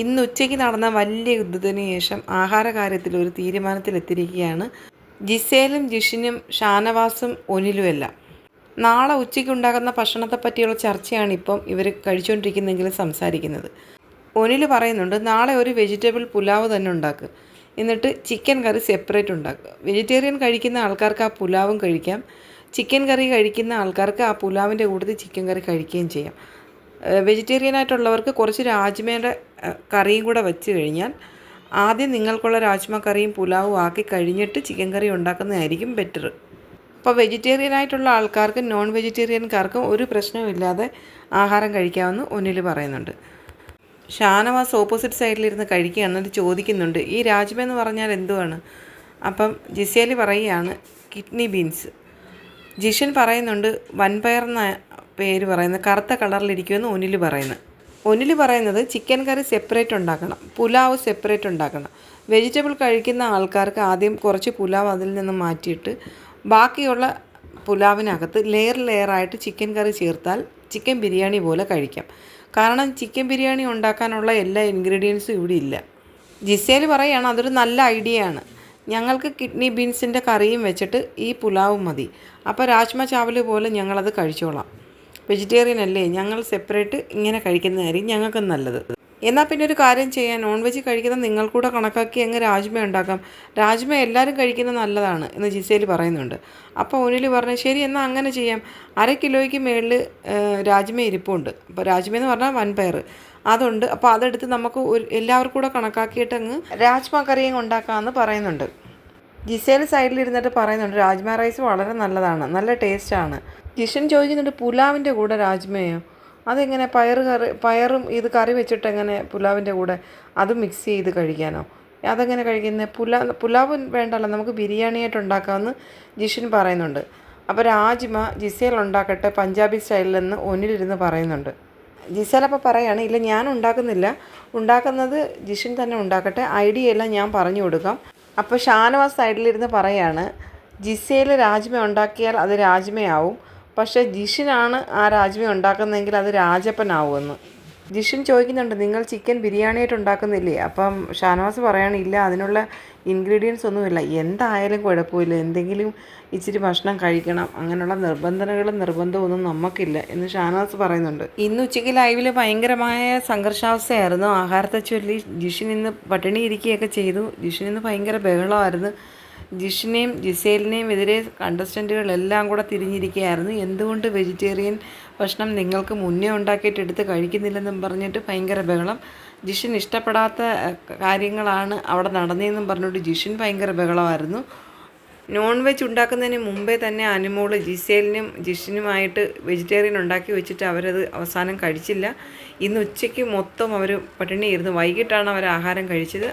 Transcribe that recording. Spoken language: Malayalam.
ഇന്ന് ഉച്ചയ്ക്ക് നടന്ന വലിയ യുദ്ധത്തിന് ശേഷം ആഹാര കാര്യത്തിൽ ഒരു തീരുമാനത്തിലെത്തിയിരിക്കുകയാണ്. ജിസേലും ജിഷിനും ഷാനവാസും ഒനിലുമെല്ലാം. നാളെ ഉച്ചയ്ക്ക് ഉണ്ടാകുന്ന ഭക്ഷണത്തെ പറ്റിയുള്ള ചർച്ചയാണ് ഇപ്പം ഇവർ കഴിച്ചുകൊണ്ടിരിക്കുന്നെങ്കിലും സംസാരിക്കുന്നത്. ഒനിൽ പറയുന്നുണ്ട് നാളെ ഒരു വെജിറ്റബിൾ പുലാവ് തന്നെ ഉണ്ടാക്കുക എന്നിട്ട് ചിക്കൻ കറി സെപ്പറേറ്റ് ഉണ്ടാക്കുക വെജിറ്റേറിയൻ കഴിക്കുന്ന ആൾക്കാർക്ക് ആ പുലാവും കഴിക്കാം. ചിക്കൻ കറി കഴിക്കുന്ന ആൾക്കാർക്ക് ആ പുലാവിന്റെ കൂട്ടത്തിൽ ചിക്കൻ കറി കഴിക്കുകയും ചെയ്യാം. വെജിറ്റേറിയൻ ആയിട്ടുള്ളവർക്ക് കുറച്ച് രാജ്മയുടെ കറിയും കൂടെ വെച്ച് കഴിഞ്ഞാൽ ആദ്യം നിങ്ങൾക്കുള്ള രാജ്മ കറിയും പുലാവും ആക്കി കഴിഞ്ഞിട്ട് ചിക്കൻ കറി ഉണ്ടാക്കുന്നതായിരിക്കും ബെറ്റർ അപ്പോൾ വെജിറ്റേറിയൻ ആയിട്ടുള്ള ആൾക്കാർക്കും നോൺ വെജിറ്റേറിയൻകാർക്കും ഒരു പ്രശ്നവുമില്ലാതെ ആഹാരം കഴിക്കാമെന്ന് ഒന്നിൽ പറയുന്നുണ്ട്. ഷാനവാസ് ഓപ്പോസിറ്റ് സൈഡിലിരുന്ന് കഴിക്കുകയാണ് എന്നിട്ട് ചോദിക്കുന്നുണ്ട്. ഈ രാജ്മ എന്ന് പറഞ്ഞാൽ എന്തുവാണ്? അപ്പം ജിസേലി പറയുകയാണ് കിഡ്നി ബീൻസ്. ജിഷൻ പറയുന്നുണ്ട് വൻപയർ എന്ന പേര് പറയുന്നത്? കറുത്ത കളറിലിരിക്കുമെന്ന് ഒനിൽ പറയുന്നത്. ഒനിൽ പറയുന്നത് ചിക്കൻ കറി സെപ്പറേറ്റ് ഉണ്ടാക്കണം. പുലാവ് സെപ്പറേറ്റ് ഉണ്ടാക്കണം. വെജിറ്റബിൾ കഴിക്കുന്ന ആൾക്കാർക്ക് ആദ്യം കുറച്ച് പുലാവ് അതിൽ നിന്ന് മാറ്റിയിട്ട് ബാക്കിയുള്ള പുലാവിനകത്ത് ലെയർ ലെയറായിട്ട് ചിക്കൻ കറി ചേർത്താൽ ചിക്കൻ ബിരിയാണി പോലെ കഴിക്കാം. കാരണം ചിക്കൻ ബിരിയാണി ഉണ്ടാക്കാനുള്ള എല്ലാ ഇൻഗ്രീഡിയൻസും ഇവിടെ ഇല്ല. ജിസേൽ പറയുകയാണ് അതൊരു നല്ല ഐഡിയ ആണ് ഞങ്ങൾക്ക് കിഡ്നി ബീൻസിന്റെ കറിയും വെച്ചിട്ട് ഈ പുലാവും മതി. അപ്പോൾ രാജ്മ ചാവൽ പോലെ ഞങ്ങളത് കഴിച്ചോളാം. വെജിറ്റേറിയൻ അല്ലേ? ഞങ്ങൾ സെപ്പറേറ്റ് ഇങ്ങനെ കഴിക്കുന്നതായിരിക്കും ഞങ്ങൾക്ക് നല്ലത്. എന്നാൽ പിന്നെ ഒരു കാര്യം ചെയ്യാൻ നോൺ വെജ് കഴിക്കുന്ന നിങ്ങൾ കൂടെ കണക്കാക്കി അങ്ങ് രാജ്മ ഉണ്ടാക്കാം. രാജ്മ എല്ലാവരും കഴിക്കുന്നത് നല്ലതാണ് എന്ന് ജിസേൽ പറയുന്നുണ്ട്. അപ്പോൾ ഒനിൽ പറഞ്ഞു ശരി എന്നാൽ അങ്ങനെ ചെയ്യാം. അര കിലോയ്ക്ക് മേളിൽ രാജ്മ ഇരിപ്പുണ്ട്. അപ്പോൾ രാജ്മ എന്ന് പറഞ്ഞാൽ വൻപയർ അതുണ്ട്. അപ്പോൾ അതെടുത്ത് നമുക്ക് ഒരു എല്ലാവർക്കും കൂടെ കണക്കാക്കിയിട്ട് അങ്ങ് രാജ്മ കറിയും ഉണ്ടാക്കാമെന്ന് പറയുന്നുണ്ട്. ജിസേൽ സൈഡിൽ സൈഡിലിരുന്നിട്ട് പറയുന്നുണ്ട് രാജ്മ റൈസ് വളരെ നല്ലതാണ്. നല്ല ടേസ്റ്റാണ്. ജിഷൻ ചോദിക്കുന്നുണ്ട് പുലാവിന്റെ കൂടെ രാജ്മയോ? അതെങ്ങനെ പയർ കറി പയറും ഇത് കറി വെച്ചിട്ട് എങ്ങനെ പുലാവിന്റെ കൂടെ അത് മിക്സ് ചെയ്ത് കഴിക്കാനോ? അതെങ്ങനെ കഴിക്കുന്നത് പുലാ പുലാവ് വേണ്ടല്ലോ നമുക്ക് ബിരിയാണിയായിട്ട് ഉണ്ടാക്കാമെന്ന് ജിഷൻ പറയുന്നുണ്ട്. അപ്പോൾ രാജ്മ ജിസേൽ ഉണ്ടാക്കട്ടെ പഞ്ചാബി സ്റ്റൈലിലെന്ന് ഒന്നിലിരുന്ന് പറയുന്നുണ്ട്. ജിസേൽ അപ്പോൾ പറയാണ് ഇല്ല ഞാൻ ഉണ്ടാക്കുന്നില്ല. ഉണ്ടാക്കുന്നത് ജിഷൻ തന്നെ ഉണ്ടാക്കട്ടെ. ഐഡിയ എല്ലാം ഞാൻ പറഞ്ഞു കൊടുക്കാം. അപ്പോൾ ഷാനവാസ് സൈഡിലിരുന്ന് പറയാണ് ജിസേൽ രാജ്മ ഉണ്ടാക്കിയാൽ അത് രാജ്മയാവും. പക്ഷേ ജിഷിനാണ് ആ രാജ്മ ഉണ്ടാക്കുന്നതെങ്കിൽ അത് രാജപ്പനാവുമെന്ന്. ജിഷിൻ ചോദിക്കുന്നുണ്ട് നിങ്ങൾ ചിക്കൻ ബിരിയാണിയായിട്ട് ഉണ്ടാക്കുന്നില്ലേ? അപ്പം ഷാനവാസ് പറയാണ് ഇല്ല അതിനുള്ള ഇൻഗ്രീഡിയൻസ് ഒന്നുമില്ല. എന്തായാലും കുഴപ്പമില്ല. എന്തെങ്കിലും ഇച്ചിരി ഭക്ഷണം കഴിക്കണം. അങ്ങനെയുള്ള നിർബന്ധനകളും നിർബന്ധമൊന്നും നമുക്കില്ല എന്ന് ഷാനവാസ് പറയുന്നുണ്ട്. ഇന്ന് ഉച്ചയ്ക്ക് ലൈവിൽ ഭയങ്കരമായ സംഘർഷാവസ്ഥയായിരുന്നു. ആഹാരത്തെ ചൊല്ലി ജിഷിൻ ഇന്ന് പട്ടിണി ഇരിക്കുകയൊക്കെ ചെയ്തു. ജിഷിൻ ഇന്ന് ഭയങ്കര ബഹളമായിരുന്നു. ജിഷിനെയും ജിസേലിനെയും എതിരെ കണ്ടസ്റ്റന്റുകളെല്ലാം കൂടെ തിരിഞ്ഞിരിക്കുകയായിരുന്നു. എന്തുകൊണ്ട് വെജിറ്റേറിയൻ ഭക്ഷണം നിങ്ങൾക്ക് മുന്നേ ഉണ്ടാക്കിയിട്ട് എടുത്ത് കഴിക്കുന്നില്ലെന്നും പറഞ്ഞിട്ട് ഭയങ്കര ബഹളം. ജിഷിൻ ഇഷ്ടപ്പെടാത്ത കാര്യങ്ങളാണ് അവിടെ നടന്നതെന്നും പറഞ്ഞുകൊണ്ട് ജിഷിൻ ഭയങ്കര ബഹളമായിരുന്നു. നോൺ വെജ് ഉണ്ടാക്കുന്നതിന് മുമ്പേ തന്നെ അനുമോൾ ജിസേലിനും ജിഷിനുമായിട്ട് വെജിറ്റേറിയൻ ഉണ്ടാക്കി വെച്ചിട്ട് അവരത് അവസാനം കഴിച്ചില്ല. ഇന്ന് ഉച്ചയ്ക്ക് മൊത്തം അവർ പട്ടിണിയിരുന്നു വൈകിട്ടാണ് അവർ ആഹാരം കഴിച്ചത്.